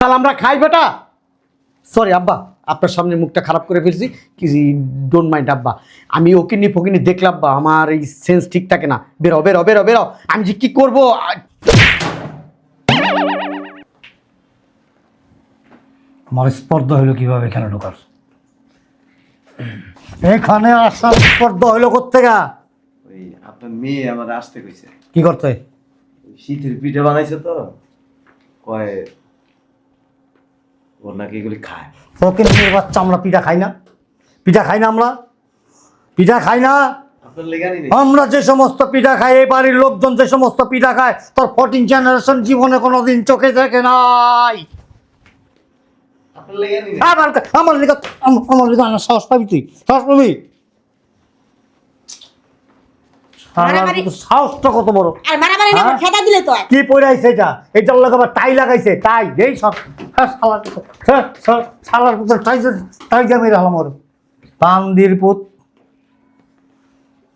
তাহলে আমরা খাই বেটা। সরি আব্বা আপনার সামনে মুখটা খারাপ করে ফেলছি। কি ডোন্ট মাইন্ড আব্বা। আমি ওকিনি ফকিনি দেখলাম বা আমার এই সেন্স ঠিক থাকে না। বেরো বেরো বেরো বেরো। আমি যে কি করব? আমার স্পর্ধা হইল কীভাবে এখানে ঢোকার? এখানে আসার স্পর্ধা হইল কোথেকে ওই আপনার মেয়ে আমার আসতে কইছে। কি করতে? ওই শীতের পিঠা বানাইছে তো। কয় নাকি এগুলি খায়। ফকির বাচ্চা আমরা পিঠা খাই না। পিঠা খাই না আমরা। পিঠা খাই না। আমরা যে সমস্ত পিঠা খাই এই বাড়ির লোকজন যে সমস্ত পিঠা খায় তোর ফোরটিন জেনারেশন জীবনে কোনোদিন চোখে দেখে নাই। আমার আমার আমার সাহস পাবি তুই? সাহস পাবি মারামারি- শালার সাহসটা কত বড়। আর মারামারি না? দিলে তো কি পড়াইছে এটা? এটার লোক আবার টাই লাগাইছে টাই এই সব। শালার শালার- শালার পুত্র টাই টাই যা মেরে ওর। পান্দির পুত।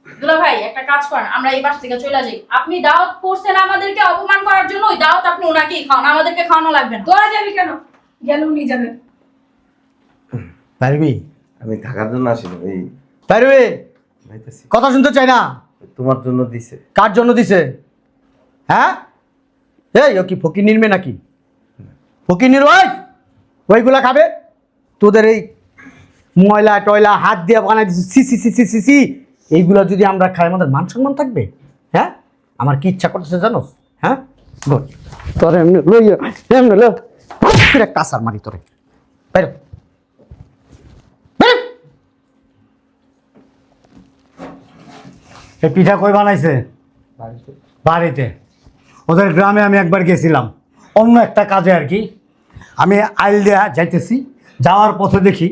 দুলা ভাই একটা কাজ করেন আমরা এই পাশ থেকে চলে যাই। আপনি দাওয়াত করছেন আমাদেরকে অপমান করার জন্য ওই দাওয়াত আপনি ওনাকেই খাওয়ান আমাদেরকে খাওয়ানো লাগবে না। তোরা যাবি কেন? গেল নিয়ে যাবে পারবি? আমি থাকার জন্য আসিনি এই পারবি? কথা শুনতে চাই না। তোমার জন্য দিছে। কার জন্য দিছে? হ্যাঁ? এই ও কি ফকির নির্মে নাকি? ফকির নির ওই! ওইগুলা খাবে? তোদের এই ময়লা টয়লা হাত দিয়ে বানাই দিচ্ছে C C C C C C এইগুলো যদি আমরা খাই আমাদের মান সম্মান থাকবে? হ্যাঁ? আমার কি ইচ্ছা করতেছে জানো হ্যাঁ? গুড তোর এমনি লইয়া এমনি লো একটা কাসার মারি তোরে। বাইরে। এই পিঠা কই বানাইছে? বাড়িতে। ওদের গ্রামে আমি একবার গেছিলাম। অন্য একটা কাজে আর কি। আমি আইল দেয়া যাইতেছি। যাওয়ার পথে দেখি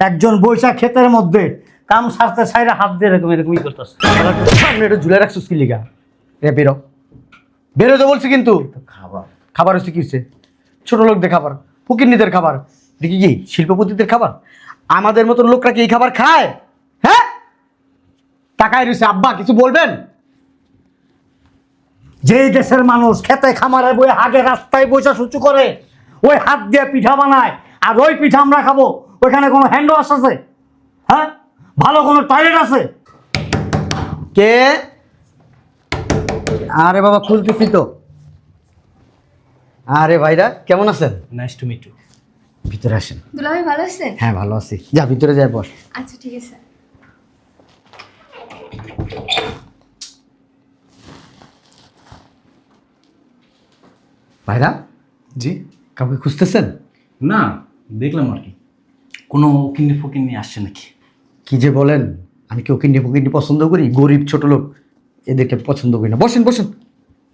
একজন বৈশাখ ক্ষেতের মধ্যে কাম সারতে সাইরা হাত দিয়ে এরকম এরকমই করতেছে। সামনে এটা ঝুলে রাখছিস কি লিগা? এ বেরো। বেরো তো বলছি কিন্তু। খাবার। খাবার হচ্ছে কি হচ্ছে? ছোট লোকদের খাবার ফকিরনিদের খাবার। দেখি কি শিল্পপতিদের খাবার? আমাদের মতন লোকরা কি এই খাবার খায়? টাকায় রয়েছে আব্বা কিছু বলবেন? যেই দেশের মানুষ খেতে খামারে বই হাগে রাস্তায় বসে সূচু করে ওই হাত দিয়ে পিঠা বানায় আর ওই পিঠা আমরা খাব ওইখানে কোনো হ্যান্ড ওয়াশ আছে? হ্যাঁ? ভালো কোনো টয়লেট আছে? কে? আরে বাবা খুলতেছি তো। আরে ভাইরা কেমন আছেন? নাইস টু মিট ইউ ভিতরে আসেন। দুলাভাই ভালো আছেন? হ্যাঁ ভালো আছি। যা ভিতরে যাই বস। আচ্ছা ঠিক আছে। ভাইরা? জি। কাউকে খুঁজতেছেন? না দেখলাম আর কি। কোনো কিন্নি ফকিন্নি আসছে নাকি? কি যে বলেন আমি কি ওকিন্নি ফকিন্নি পছন্দ করি গরিব ছোট লোক এদেরকে পছন্দ করি না। বসেন বসেন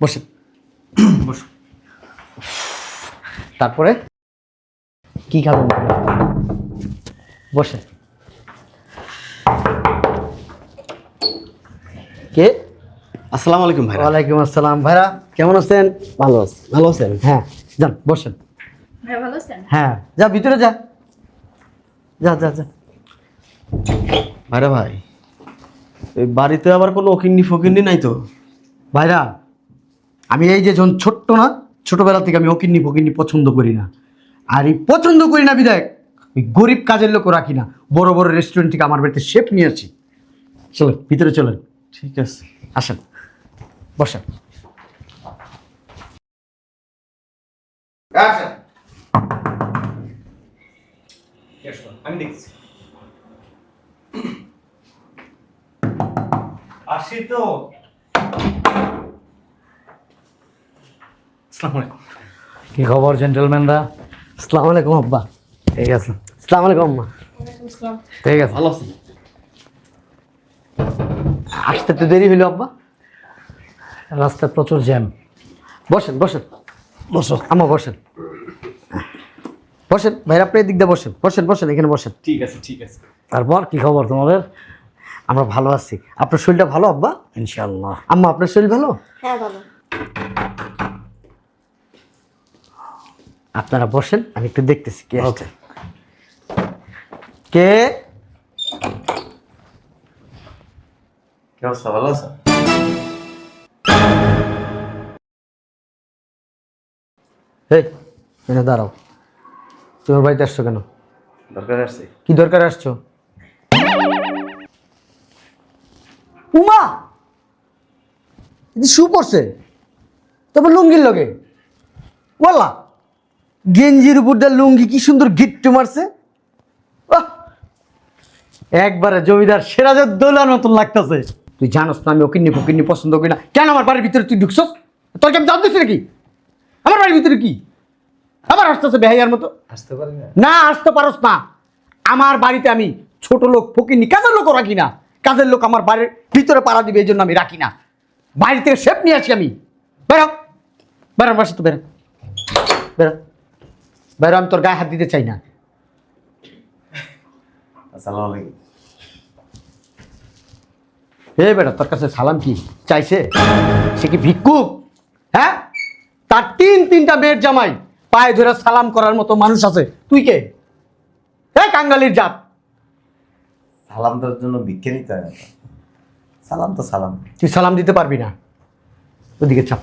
বসেন। বসো। তারপরে? কি খাবেন? বসেন। কে? আসসালামু আলাইকুম ভাই ওয়ালাইকুম আসসালাম। ভাইরা কেমন আছেন? ভালো আছি। ভালো আছেন? হ্যাঁ যান বসেন। ভালো আছেন? হ্যাঁ যা ভিতরে যা। যা যা যা। ভাইরা ভাই এই বাড়িতে আবার কোনো অকিন্নি ফকিন্নি নাই তো? ভাইরা আমি এই যে যখন ছোট্ট না ছোটবেলা থেকে আমি ওকিন্নি ফকিন্নি পছন্দ করি না। আর এই পছন্দ করি না বিধায়ক ওই গরিব কাজের লোকও রাখি না। বড় বড় রেস্টুরেন্ট থেকে আমার বাড়িতে শেফ নিয়ে আসি। চলেন ভিতরে চলেন। ঠিক আছে আসেন। বসেন। আমি দেখছি। আসি তো। কি খবর জেন্টেলম্যানরা? আসসালামু আলাইকুম আব্বা। ঠিক আছে। আসসালামু আলাইকুম আম্মা। ঠিক আছে। ভালো আছি আসতে তো দেরি হইল আব্বা। রাস্তায় প্রচুর জ্যাম। বসেন বসেন। বসো। আম্মা বসেন। বসেন ভাইরা আপনি এদিক দিয়ে বসেন। বসেন বসেন এখানে বসেন। ঠিক আছে ঠিক আছে। তারপর কি খবর তোমাদের? আমরা ভালো আছি। আপনার শরীরটা ভালো আব্বা? ইনশাল্লাহ আম্মা আপনার শরীর ভালো? হ্যাঁ ভালো। আপনারা বসেন আমি একটু দেখতেছি কে আসছে। কে? কি অবস্থা ভালো আছো এই এনে দাঁড়াও। তোমার বাড়িতে আসছো কেন? দরকার আছে কি দরকার আসছো? উমা! শু পড়ছে। তবে লুঙ্গির লগে। বললা গেঞ্জির উপর দিয়ে লুঙ্গি কি সুন্দর গিট্টু মারছে! একবারে জমিদার সেরাজের দোলার মতন লাগতেছে। তুই জানোস না আমি ওকিন্নি ফকিন্নি পছন্দ করি না। কেন আমার বাড়ির ভিতরে তুই ঢুকছস? তোর কি আমি জানতেছি নাকি? আমার বাড়ির ভিতরে কি? আবার আসতেছে বেহাইয়ার মতো। আসতে পারি না। না আসতে পারস না। আমার বাড়িতে আমি ছোট লোক ফকিনি কাজের লোকও রাখি না। কাজের লোক আমার বাড়ির ভিতরে পাড়া দিবে এই জন্য আমি রাখি না। বাড়ি থেকে শেপ নিয়ে আসি আমি। বেরো। বেরো বাসা তো বেরো। বেরো। বেরো আমি তোর গায়ে হাত দিতে চাই না। আসসালামু আলাইকুম। হে বেটা তোর কাছে সালাম কি? চাইছে? সে কি ভিক্ষুক? হ্যাঁ? তার তিন তিনটা মেয়ের জামাই পায়ে ধরে সালাম করার মতো মানুষ আছে। তুই কে? হ্যাঁ কাঙ্গালির জাত। সালাম দেওয়ার জন্য ভিক্ষে নিতে হয় না তো। সালাম তো সালাম। তুই সালাম দিতে পারবি না। ওদিকে চাপ।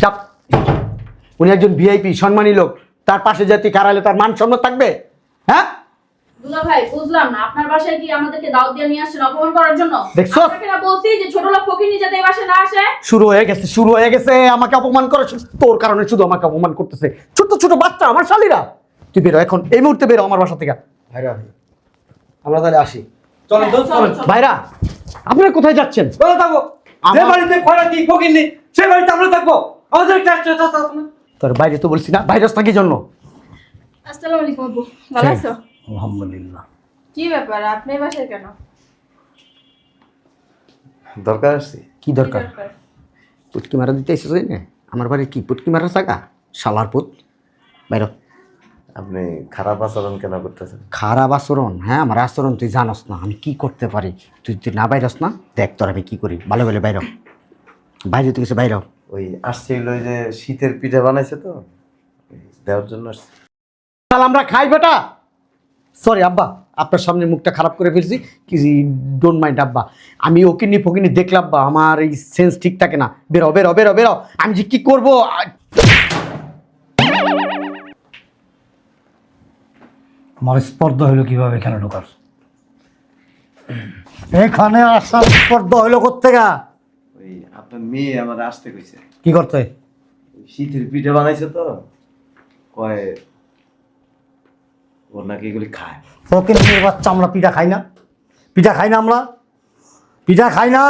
চাপ। উনি একজন ভিআইপি সম্মানী লোক। তার পাশে জাতি কারালে তার মান সম্মান থাকবে? হ্যাঁ? দুলা ভাই বুঝলাম না। আপনার বাসায় কি আমাদেরকে দাওয়াত দিয়ে নিয়ে আসছেন অপমান করার জন্য? দেখছ? আপনাকে না বলছি যে ছোট লোক ফকিনি যাতে এই বাসায় না আসে? শুরু হয়ে গেছে শুরু হয়ে গেছে। আমাকে অপমান করে তোর কারণে শুধু আমাকে অপমান করতেছে। ছোট ছোট বাচ্চা আমার শালীরা। তুই বেরো এখন এই মুহূর্তে বেরো আমার বাসা থেকে। ভাইরা আমরা তাহলে আসি। চলেন ভাইরা আপনারা কোথায় যাচ্ছেন? কোথায় থাকব যে আমার- বাড়িতে খয়রাতি ফকিরনি সে বাড়িতে আমরা থাকব। আমাদের চাচা আছে না তোর বাইরে তো বলছি না ভাইরাস না কি জন্য। আসসালামু আলাইকুম আব্বু ভালো আছো? আলহামদুলিল্লাহ। কি ব্যাপার? আপনি বাসায় কেন? দরকার আসছি কি দরকার? পুটকি মারা দিতে এসেছে না আমার বাড়ি কি পুটকি মারা থাকা? শালার পুত। বাইর আপনি খারাপ আচরণ কেন করতেছেন? খারাপ আচরণ? হ্যাঁ আমার আচরণ তুই জানস না। আমি কি করতে পারি? তুই তুই না বাইরস না দেখ তোর আমি কি করি। ভালো ভালো বাইর। বাইরে তুই কিছু বাইর। ওই আসছে হইল ওই যে শীতের পিঠা বানাইছে তো? দেওয়ার জন্য আমরা খাই বেটা। সরি আব্বা আপনার সামনে মুখটা খারাপ করে ফেলছি। কি ডোন্ট মাইন্ড আব্বা। আমি ওকে ওকিনি ফকিনি দেখলাম আব্বা আমার এই সেন্স ঠিক থাকে না। বেরো বেরো বেরো বেরো। আমি যে কি করব? আমার স্পর্ধা হইল কীভাবে এখানে ঢোকার? এখানে আসার স্পর্ধা হইল কোথেকা ওই আপনার মেয়ে আমার আসতে কইছে। কি করতে? ওই শীতের পিঠা বানাইছে তো। কয় ওর নাকি এগুলি খায়। বাচ্চা আমরা পিঠা খাই না। পিঠা খাই না আমরা? পিঠা খাই না?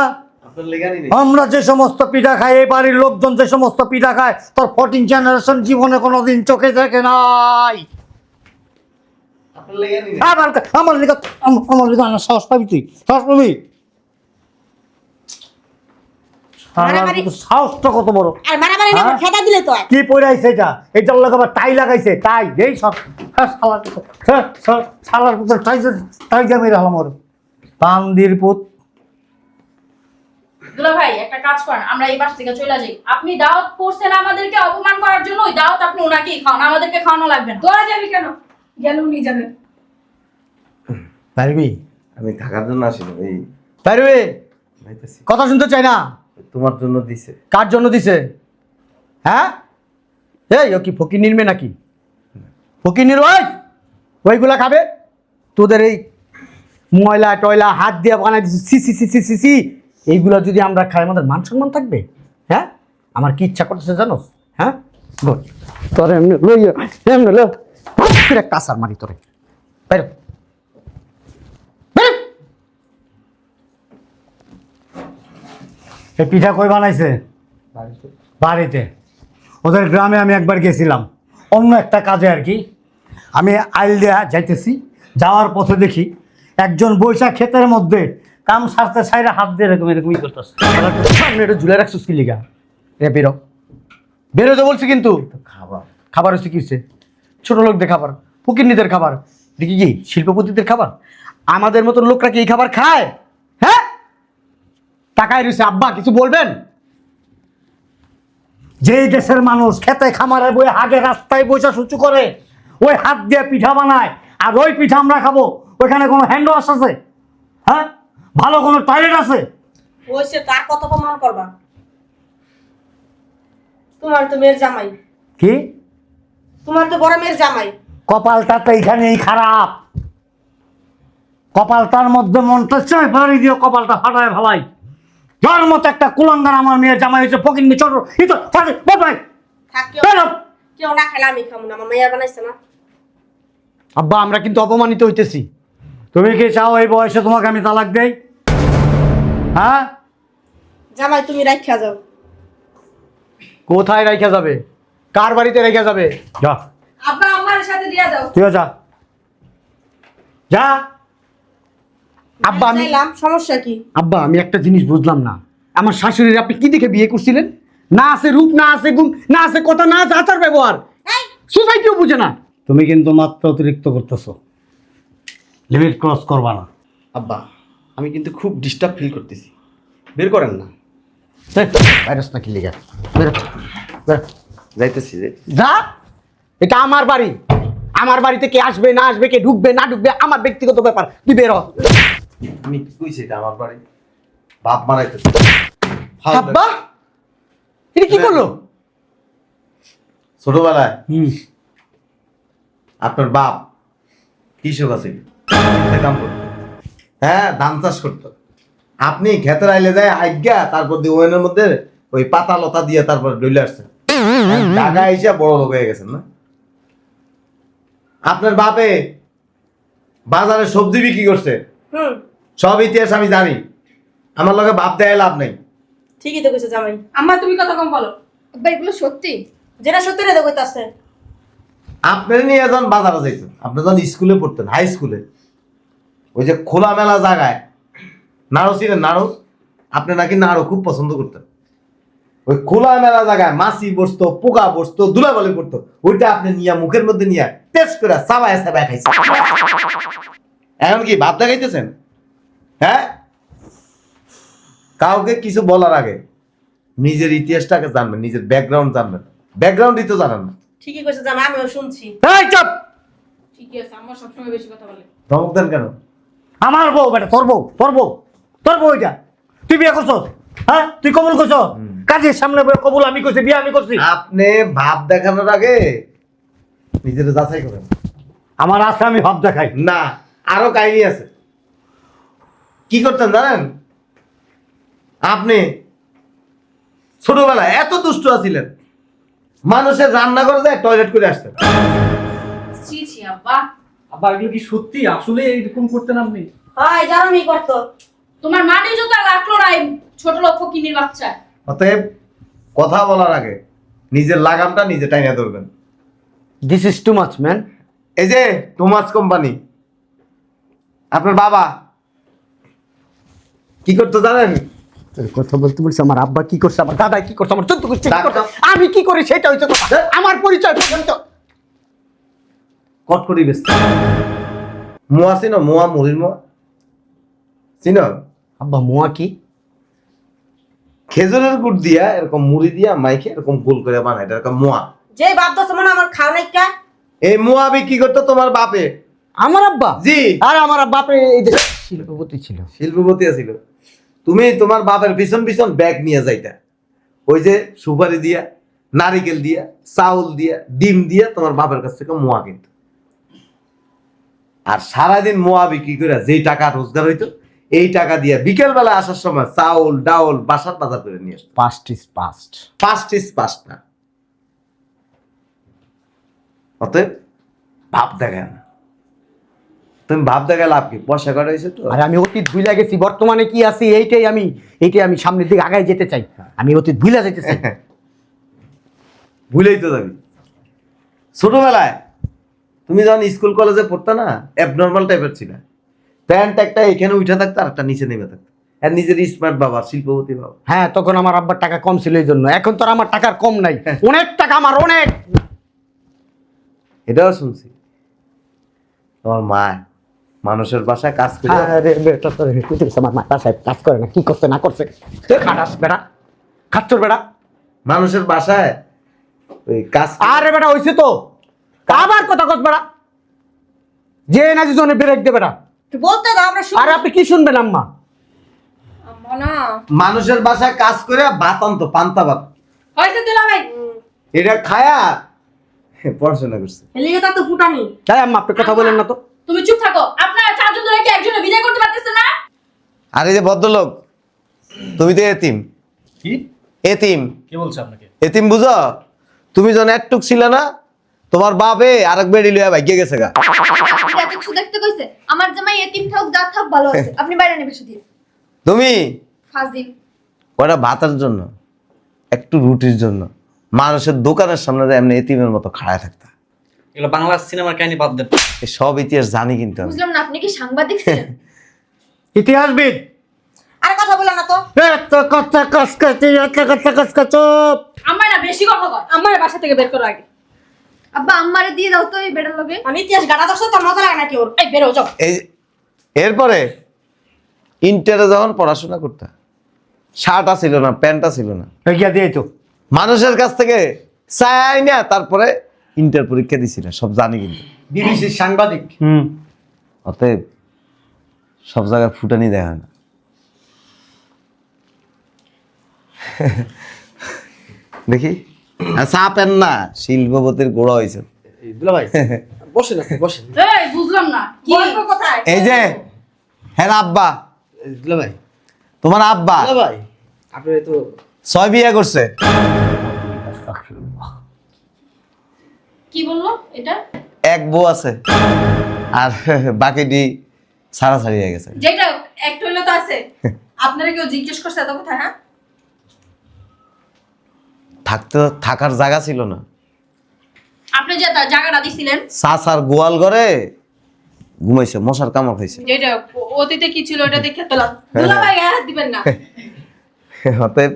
আমরা যে সমস্ত পিঠা খাই এই বাড়ির লোকজন যে সমস্ত পিঠা খায় তোর ফোরটিন জেনারেশন জীবনে কোনোদিন চোখে দেখে নাই। আমার আমার লিখা আমার লিখা আমার সাহস পাবি তুই? সাহস পাবি মারামারি- সাহসটা কত বড়? আর মারামারি না হ্যাঁ? দিলে তো কি পড়াইছে এটা? এটার লোক আবার টাই লাগাইছে টাই এই সব। হ্যাঁ, পুত্র, হ্যাঁ, শালা- শালার পুত্র টাই টাই যা হলাম ওর। পান্দির পুত। দুলা ভাই একটা কাজ করেন আমরা এই বাস থেকে চলে যাই। আপনি দাওয়াত করছেন আমাদেরকে অপমান করার জন্য ওই দাওয়াত আপনি ওনাকেই খাওয়ান আমাদেরকে খাওয়ানো লাগবে না। তোরা যাবি কেন? গেল নিয়ে যাবেন পারবি? আমি থাকার জন্য আসিনি পারবি? কথা শুনতে চাই না। তোমার জন্য দিছে। কার জন্য দিছে? হ্যাঁ? এই ও কি ফকির নির্মে নাকি? ফকির নির ওই! ওইগুলা খাবে? তোদের এই ময়লা টয়লা হাত দিয়ে বানাই দিচ্ছে C C C C C C এইগুলো যদি আমরা খাই আমাদের মান সম্মান থাকবে? হ্যাঁ? আমার কি ইচ্ছা করতেছে জানোস? হ্যাঁ? বল। তোর এমনি লইয়া এমনি লো। একটা আসার মারি তোরে। বাইরে এই পিঠা কই বানাইছে? বাড়িতে। ওদের গ্রামে আমি একবার গেছিলাম। অন্য একটা কাজে আর কি। আমি আইল দেয়া যাইতেছি। যাওয়ার পথে দেখি একজন বৈশাখ ক্ষেতের মধ্যে কাম সারতে সাইরে হাত দিয়ে এরকম এরকমই করতেছে। সামনে এটা ঝুলে রাখছিস কি লিগা? রে বেরো। বেরো তো বলছি কিন্তু। খাবার। খাবার হচ্ছে কি হচ্ছে? ছোট লোকদের খাবার ফকিরনিদের খাবার। দেখি কি শিল্পপতিদের খাবার? আমাদের মতন লোকরা কি এই খাবার খায়? টাকায় রয়েছে আব্বা কিছু বলবেন? যেই দেশের মানুষ খেতে খামারে বই হাগে রাস্তায় বৈশা সূচু করে ওই হাত দিয়ে পিঠা বানায় আর ওই পিঠা আমরা খাব ওইখানে কোনো হ্যান্ড ওয়াশ আছে? হ্যাঁ? ভালো কোনো টয়লেট আছে? হয়েছে তার কত প্রমাণ করবা? তোমার তো মেয়ের জামাই। কি? তোমার তো বড় মেয়ের জামাই। কপালটা তো এইখানেই খারাপ। কপালটার মধ্যে মনটা চায় পারি দিয়ে কপালটা ফাটায় ফেলাই যার মতো একটা কুলাঙ্গার আমার মেয়ের জামাই হয়েছে ফকির নিয়ে ছোট এই তো ফাটে বদলাই থাক কেউ বেরো। কেউ না খেলে আমি খাব না আমার মাইয়া বানাইছে না। আব্বা আমরা কিন্তু অপমানিত হইতেছি। তুমি কি চাও এই বয়সে তোমাকে আমি তালাক দেই? হ্যাঁ? জামাই তুমি রাইখা যাও। কোথায় রেখে যাবে? কার বাড়িতে রেখে যাবে? যা। আব্বা আমার সাথে দিয়া যাও। তুইও যা। যা। আব্বা আমি চাইলাম সমস্যা কি? আব্বা আমি একটা জিনিস বুঝলাম না। আমার শাশুড়ির আপনি কি দেখে বিয়ে করছিলেন? না আছে রূপ না আছে গুণ না আছে কথা না আছে আচার ব্যবহার। এই, সোসাইটিও বুঝে না। তুমি কিন্তু মাত্র অতিরিক্ত করতেছো। লিমিট ক্রস করবা না। আব্বা আমি কিন্তু খুব ডিস্টার্ব ফিল করতেছি। বের করেন না। ভাইরাস না কি লেগে বেরো, বেরো। যাইতেছি যে যা! এটা আমার বাড়ি। আমার বাড়িতে কে আসবে না আসবে কে ঢুকবে না ঢুকবে আমার ব্যক্তিগত ব্যাপার। তুই বেরো আমি কি কইছি এটা আমার বাড়ি বাপ মারাইতেছে। আব্বা! এটা কি করল? ছোটবেলায় হুম। আপনার বাপ কৃষক আছে। কাম করতো। হ্যাঁ ধান চাষ করতো। আপনি খেতের আইলে যায় আজ্ঞা তারপর দিয়ে ওয়েনের মধ্যে ওই পাতা লতা দিয়ে তারপর ডইলে আসছেন ঢাকা এসে বড় লোক হয়ে গেছেন না? আপনার বাপে বাজারে সবজি বিক্রি করছে। হুম। সব ইতিহাস আমি জানি। আমার লগে বাপ দেয় লাভ নেই। ঠিকই তো কইছে জামাই। আম্মা তুমি কথা কম বলো। আব্বা এগুলো সত্যি? যেটা সত্যি রে কইতাছে। আপনার নিয়ে যখন বাজারে যাইতেন আপনি যখন স্কুলে পড়তেন হাই স্কুলে ওই যে খোলামেলা জায়গায় নাড়ু ছিলেন নাড়ু আপনি নাকি নাড়ু খুব পছন্দ করতেন। ওই খোলা মেলা জায়গায় মাছি বসতো পোকা বসতো দুলাবালি করতো ওইটা আপনি নিয়ে মুখের মধ্যে নিয়ে টেস্ট করে সাবায় সাবায় খাইছেন। এখন কি ভাব দেখাইতেছেন? হ্যাঁ? কাউকে কিছু বলার আগে নিজের ইতিহাসটাকে জানবেন নিজের ব্যাকগ্রাউন্ড জানবেন। ব্যাকগ্রাউন্ডই তো জানেন না। ঠিকই কইছে জামাই আমিও শুনছি। এই চুপ! ঠিকই আছে আম্মা সবসময় বেশি কথা বলে। ধমক দেন কেন? আমার বউ বেটা তোর বউ তোর বউ তোর বউ এটা। তুই বিয়ে করছ হ্যাঁ? তুই কবুল করছ কাজের সামনে বয়ে কবুল আমি করছি বিয়ে আমি করছি। আপনি ভাব দেখানোর আগে নিজের যাচাই করেন। আমার আছে আমি ভাব দেখাই। না আরও কাহিনী আছে। কি করতেন জানেন? আপনি ছোটবেলায় এত দুষ্ট আছিলেন। মানুষের রান্না করে যায় টয়লেট করে আসতেন। ছি ছি আব্বা। আবার এগুলো কি সত্যি? আসলে এরকম করতেন আপনি? হয় জানামি করতো তোমার মানে জুতা রাখল না এই ছোট লোক ফকিনির বাচ্চা অতএব কথা বলার আগে নিজের লাগামটা নিজে টাইনা ধরবেন। This is too much man এই যে টোমাস কোম্পানি আপনার বাবা কি করতো জানেন? কথা বলতে বলছি আমার আব্বা কি করছে আমার দাদা কি করছে আমার চোদ্দ করছে আমি কি করি সেটা হচ্ছে আমার পরিচয় পর্যন্ত। কট করি ব্যস্ত মোয়া চিন মোয়া মুড়ির মোয়া। চিন? আব্বা মোয়া কি? খেজুরের গুড় দিয়া এরকম মুড়ি দিয়া মাইকে এরকম গোল করে বানায় এটা এরকম মোয়া। যে বাপ দশ মনে আমার খাও নাই কা? এই মোয়া বিক্রি করতো তোমার বাপে। আমার আব্বা? জি। আর আমার বাপরে এই যে শিল্পপতি ছিল। শিল্পপতি আছিল। তুমি তোমার বাপের পিছন পিছন ব্যাগ নিয়ে যাইতা। ওই যে সুপারি দিয়া নারিকেল দিয়া চাউল দিয়া ডিম দিয়া তোমার বাপের কাছ থেকে মোয়া কিনত। আর সারাদিন মোয়া বিক্রি করে যেই টাকা রোজগার হইতো এই টাকা দিয়ে বিকেল বেলা আসার সময় চাউল ডাউল বাসার বাজার করে নিয়ে আসতো। পাস্ট ইজ পাস্ট পাঁচ ইস পাঁচ না। অতএব ভাব দেখায় না তুমি ভাব দেখায় লাভ কি? পয়সা করা হয়েছে তো। আর আমি অতীত ভুলে গেছি বর্তমানে কি আছি এইটাই আমি এইটাই আমি সামনের দিকে আগায় যেতে চাই। আমি অতীত ভুলে যেতে চাই। ভুলেই তো যাবি। ছোটবেলায় তুমি যখন স্কুল কলেজে পড়তে না অ্যাবনর্মাল টাইপের ছিল। প্যান্ট একটা এখানে উঠে থাকতো আর একটা নিচে নেমে থাকতো। আর নিজের স্মার্ট বাবা শিল্পপতি বাবা। হ্যাঁ তখন আমার আব্বার টাকা কম ছিল এই জন্য। এখন তো আমার টাকার কম নাই। অনেক টাকা আমার অনেক। এটাও শুনছি। তোমার মা মানুষের বাসায় কাজ করে। আরে বেটা তোর কি আমার মাথা সাহেব কাজ করে না কি করছে না করছে? খাটাস বেটা। খাচ্চর বেটা। মানুষের বাসায় ওই কাজ করে- আরে বেটা হইছে তো। আবার কথা কস বেটা। যে নাজি জনে ব্রেক দে বেটা। তুই বলতে দাও আমরা শুনি। আর আপনি কি শুনবেন আম্মা? আম্মা মানুষের বাসায় কাজ করে ভাত আনতো পান্তা ভাত। হয়েছে দিলা ভাই। এটা খায়া পড়াশোনা করছে। এলিগে তো ফুটানি। তাই আম্মা আপনি কথা বলেন না তো। তুমি চুপ থাকো। আপনারা চারজন ধরে কি একজনে বিদায় করতে পারতেছে না? আর এই যে ভদ্রলোক তুমি তো এতিম। কি? এতিম। কে বলছে আপনাকে? এতিম বুঝো? তুমি যখন একটুক ছিল না তোমার বাপে আরেক বেড়ি লইয়া ভাগ্যে গেছে গা। আপনি এত কিছু দেখতে কইছে। আমার জামাই এতিম থাক যা থাক ভালো আছে। আপনি বাইরে নেবে শুধু। তুমি? ফাজিল। ওটা ভাতের জন্য একটু রুটির জন্য। মানুষের দোকানের সামনে এমনি এতিমের মতো খাড়ায় থাকতা। এগুলো বাংলা সিনেমার কাহিনী বাদ দেন। সব ইতিহাস জানি কিন্তু আমি। বুঝলাম না আপনি কি সাংবাদিক ছিলেন? ইতিহাসবিদ। আর কথা বলো না তো। এত কথা কসকাচি এত কথা কসকাচ আমার না বেশি কথা কয়। আমার বাসা থেকে বের করো আগে। আব্বা আম্মারে দিয়ে দাও তো এই বেটার লগে। আমি ইতিহাস গাড়া দশ তো মজা লাগে নাকি ওর? এই বেরো যাও। এই এরপরে ইন্টারে যখন পড়াশোনা করতে শার্টটা ছিল না প্যান্টটা ছিল না গিয়া দিয়ে তো। মানুষের কাছ থেকে চাই না তারপরে ইন্টার পরীক্ষা দিছিল সব জানি কিন্তু। বিবিসির সাংবাদিক। হুম। অতএব সব জায়গায় ফুটানি দেখা না। দেখি। চাপেন না শিল্পপতির গোড়া হয়েছে। ভাই বসেন আপনি বসেন। এই বুঝলাম না। কি? কোথায়? এই যে হ্যাঁ আব্বা। ভাই। তোমার আব্বা। ভাই আপনি তো ছয় বিয়ে করছে। কি বলল এটা? এক বউ আছে। আর বাকিটি ছাড়াছাড়ি হয়ে গেছে। যেটা একটা হইল তো আছে। আপনারা কেউ জিজ্ঞেস করছে এত কথা হ্যাঁ? থাকতে থাকার জায়গা ছিল না। আপনি যে জায়গাটা দিছিলেন। চাচার গোয়াল ঘরে ঘুমাইছে মশার কামড় খাইছে। যেটা অতীতে কি ছিল ওটা দেখে তোলাম দুলা ভাই হাত দিবেন না। অতএব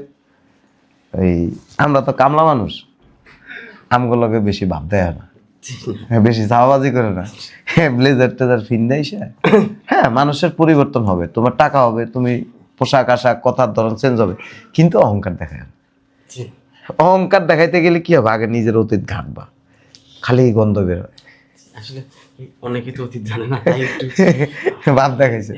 এই আমরা তো কামলা মানুষ। আমগুলোকে বেশি ভাব দেয় না। বেশি চাওয়াবাজি করে না। ব্লেজার টেজার ফিন দেয় সে। হ্যাঁ মানুষের পরিবর্তন হবে। তোমার টাকা হবে তুমি পোশাক আশাক কথার ধরন চেঞ্জ হবে। কিন্তু অহংকার দেখায় না। অহংকার দেখাইতে গেলে কি হবে? আগে নিজের অতীত ঘাটবা। খালি গন্ধ বের হয়। আসলে অনেকে তো অতীত জানে না দেখাইছে।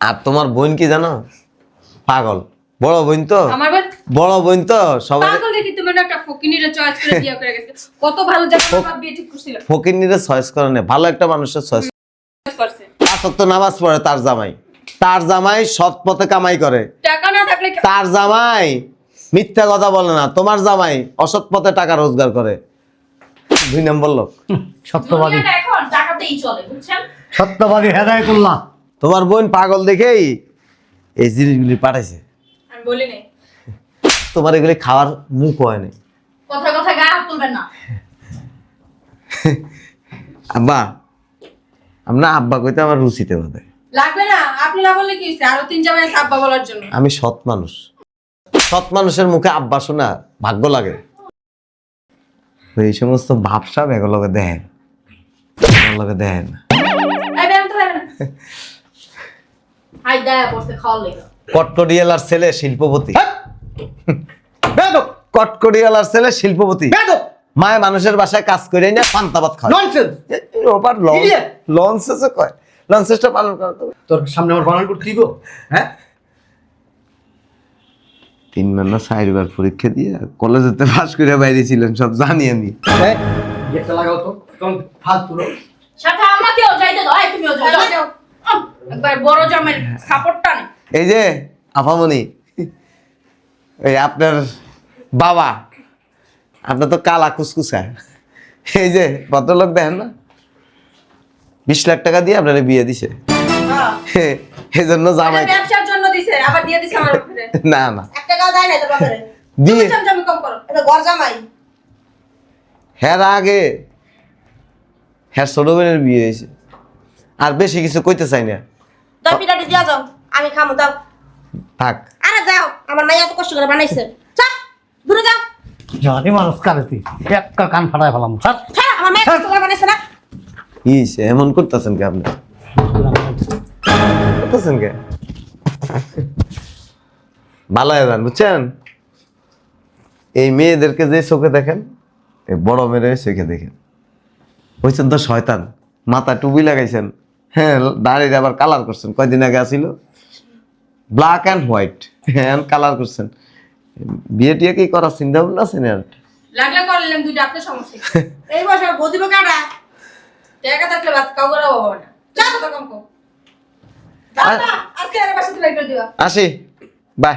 আর তোমার বোন কি জানো? পাগল। বড় বোন তো? বড় বোন তো? সবাই ফকিনিরে চয়েস করে বিয়ে করে গেছে। কত ভালো জায়গা বিয়ে ঠিক করছিল। ফকির চয়েস করে না ভালো একটা মানুষের চয়েস করছে। নামাজ পড়ে তার জামাই। তার জামাই সৎ পথে কামাই করে। টাকা না থাকলে তার জামাই মিথ্যা কথা বলে না তোমার জামাই অসৎ পথে টাকা রোজগার করে। দুই নম্বর লোক। সত্যবাদী। দুনিয়াটা এখন টাকাতেই চলে বুঝছেন? সত্যবাদী হেদায়তুল্লাহ। তোমার বোন পাগল দেখেই এই জিনিসগুলি পাঠাইছে। আমি বলি নাই তোমার এগুলি খাওয়ার মুখ হয়নি কথা কথা গায়ে হাত তুলবেন না। আব্বা আমরা আব্বা কইতে আমার রুচিতে বাদে লাগবে না আপনি না বললে কি হইছে? আরও তিন জামাই আছে আব্বা বলার জন্য। আমি সৎ মানুষ। সৎ মানুষের মুখে আব্বা শোনা ভাগ্য লাগে। এই সমস্ত ভাবসাব এগুলোকে দেন এগুলোকে কটকটিয়ালার ছেলে শিল্পপতি। বেদব কটকটিয়ালার ছেলে শিল্পপতি। মায়ে মানুষের বাসায় কাজ করে না পান্তাবাদ খায় ননসেন্স ওবার লঞ্চ Idiot! কয়। লঞ্চেসটা পালন করতে তোর সামনে আমার বানান করতে দিব হ্যাঁ? তিনবার না চারবার পরীক্ষা দিয়ে কলেজেতে পাস করে বাইরে ছিলেন সব জানি আমি। এই, লাগাও তো। তখন ফালতু সাথে আমাকেও যাইতে দাও এই তুমিও যাও যাও, যাও। আহ, একবার বড় জামের সাপোর্টটা এই যে আফামনি এই আপনার বাবা। আপনার তো কালা কুসকুসা। এই যে ভদ্রলোক দেখেন না? বিশ লাখ টাকা দিয়ে আপনার বিয়ে দিছে। হ্যাঁ। এই জন্য জামাই ব্যবসার জন্য দিছে আবার দিয়ে দিছে আমার উপরে। না না। এক টাকাও দেয় না তোর বাপেরে। দিয়ে তুমি চামচামি কম করো। এটা ঘর জামাই। হ্যাঁ আগে হ্যাঁ ছোট বোনের বিয়ে হয়েছে। আর বেশি কিছু কইতে চাই না। আমি খামো দাও। থাক। আরে যাও আমার মাইয়া তো কষ্ট করে বানাইছে। চল। জানি মানুষ কারে তুই। একটা কান ফাটাই ফেলাম স্যার। ছাড় আমার মাইয়া কষ্ট করে বানাইছে না? ইস এমন করতেছেন কে আপনি? করতেছেন কে? ভালো হয়ে যান বুঝছেন? এই মেয়েদেরকে যে চোখে দেখেন এই বড় মেয়েদের চোখে দেখেন। হয়েছেন তো শয়তান। মাথা টুপি লাগাইছেন। হ্যাঁ দাঁড়িয়ে আবার কালার করছেন। কয়দিন আগে আসিল ব্ল্যাক অ্যান্ড হোয়াইট হ্যাঁ কালার করছেন। বিয়ে টিয়ে কি করার চিন্তা ভাবনা আছে না? লাগলে করলেন দুইটা আপনার সমস্যা এই বয়সে আর গদিব কাটা টাকা থাকলে ভাত কাউ করে হবে না। চা কথা কম কম। আজকে আর বাসা থেকে দিবা। আসি বাই।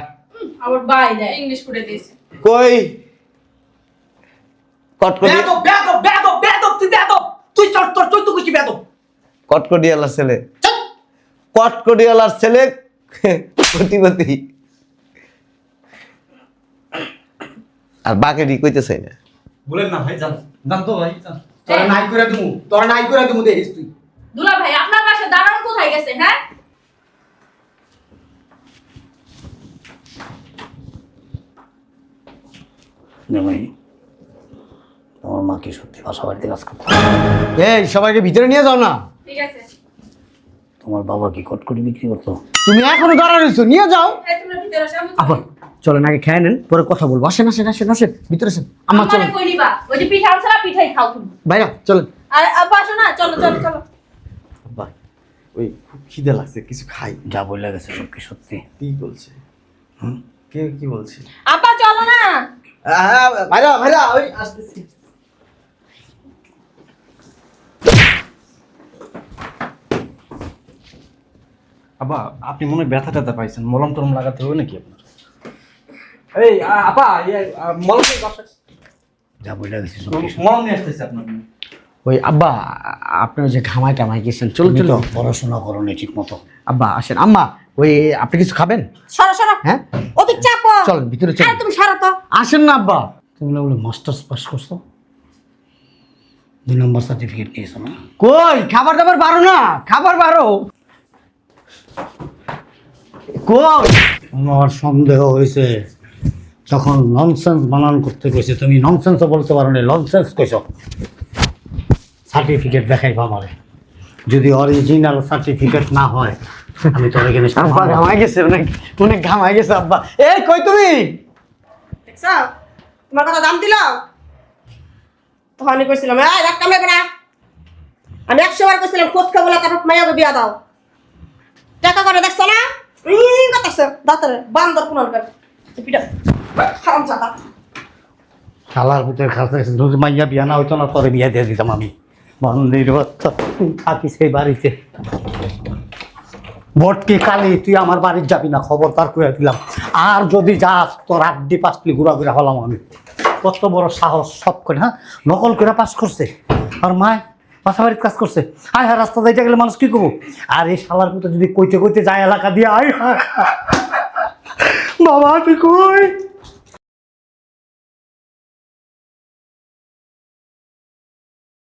আবার বাই দেয়। ইংলিশ করে দিয়েছে। কই? কটকটি বেদব বেদব বেদব বেদব তুই বেদব তুই চট তোর চৈত্য কুচি বেদব কটকটিওয়ালার ছেলে। কটকটিওয়ালার ছেলে কোটিপতি। আর বাকেরই কইতে চাই না। বলেন না ভাই জান জান তো ভাই জান। তোরা নাই করে দিমু তোরা নাই করে দিমু দেখিস তুই। দুলা ভাই আপনার বাসা দাঁড়ান কোথায় গেছে হ্যাঁ? জামাই তোমার মা কি সত্যি বাসা বাড়িতে কাজ করতো এই সবাইকে ভিতরে নিয়ে যাও না। ঠিক আছে। তোমার বাবা কি কটকটি বিক্রি করতো? তুমি এখনও দাঁড়া রয়েছো নিয়ে যাও। এই তোমরা ভিতরে আবার চলেন আগে খেয়ে নেন পরে কথা বলব। আসেন আসেন আসেন আসেন ভিতরে আসেন। আমার চলেন। ওই যে পিঠা আনছলা পিঠাই খাও তুমি। ভাইরা চলেন। আর আব্বা আসো না চলো চলো চলো। বাহ ওই খুব খিদে লাগছে কিছু খাই। যা বলে গেছে সব কি সত্যি। কি বলছে? কে কি বলছে? আব্বা চলো না। ভাইরা ভাইরা ওই আসতেছি। আবা আপনি মনে হয় ব্যথা ট্যাথা পাইছেন। মলম টলম লাগাতে হবে নাকি আপনার? এই আপা মলম যা। মলম নিয়ে আসতেছে আপনার ওই আব্বা আপনি ওই যে ঘামাই টামাই গেছেন তো চলুন। পড়াশোনা করো নি ঠিক মতো আব্বা আসেন। আম্মা ওই আপনি কিছু খাবেন? সরো সরো। হ্যাঁ? অতি চাপ। চলেন ভিতরে চলেন। তুমি সরো তো। আসেন না আব্বা। তুমি না বলে মাস্টার্স পাস করছ? দুই নম্বর সার্টিফিকেট নিয়েছো না? কই? খাবার দাবার বারো না খাবার বারো। কই? আমার সন্দেহ হয়েছে যখন ননসেন্স বানান করতে কইছে তুমি ননসেন্সও বলতে পারো না ননসেন্স কইছো। সার্টিফিকেট দেখাইবা আমারে। যদি অরিজিনাল সার্টিফিকেট না হয় আমি তোর এখানে আব্বা ঘামাই গেছে অনেক অনেক ঘামাই গেছে আব্বা। এই কই তুমি? দেখছ? তোমার কথা দাম দিল তখনই কইছিলাম এই রাখ কামড়াবে না। আমি একশো বার কইছিলাম খোঁজ খবর তারপর মাইয়াকে বিয়া দাও। টাকা করে দেখছ না? উম, কথা দাঁতের বান্দর পুনর করে পিটা খারাপ চাকা শালার ভিতরে খাসে যদি মাইয়া বিয়া না হইতো না পরে বিয়া দিয়ে দিতাম আমি। সেই বাড়িতে। ভটকি কালি তুই আমার বাড়ির যাবি না খবরদার করে দিলাম। আর যদি যাস তোর আড্ডি পাসলি ঘুরা ঘুরা হলাম আমি। কত বড় সাহস সব করে হ্যাঁ? নকল করে পাস করছে। আর মায় পাশাবাড়ির কাজ করছে। আয় হ্যাঁ রাস্তা যাইতে গেলে মানুষ কি করব? আর এই শালার মতো যদি কইতে কইতে যায় এলাকা দিয়ে, আয়। বাবা, তুই কই?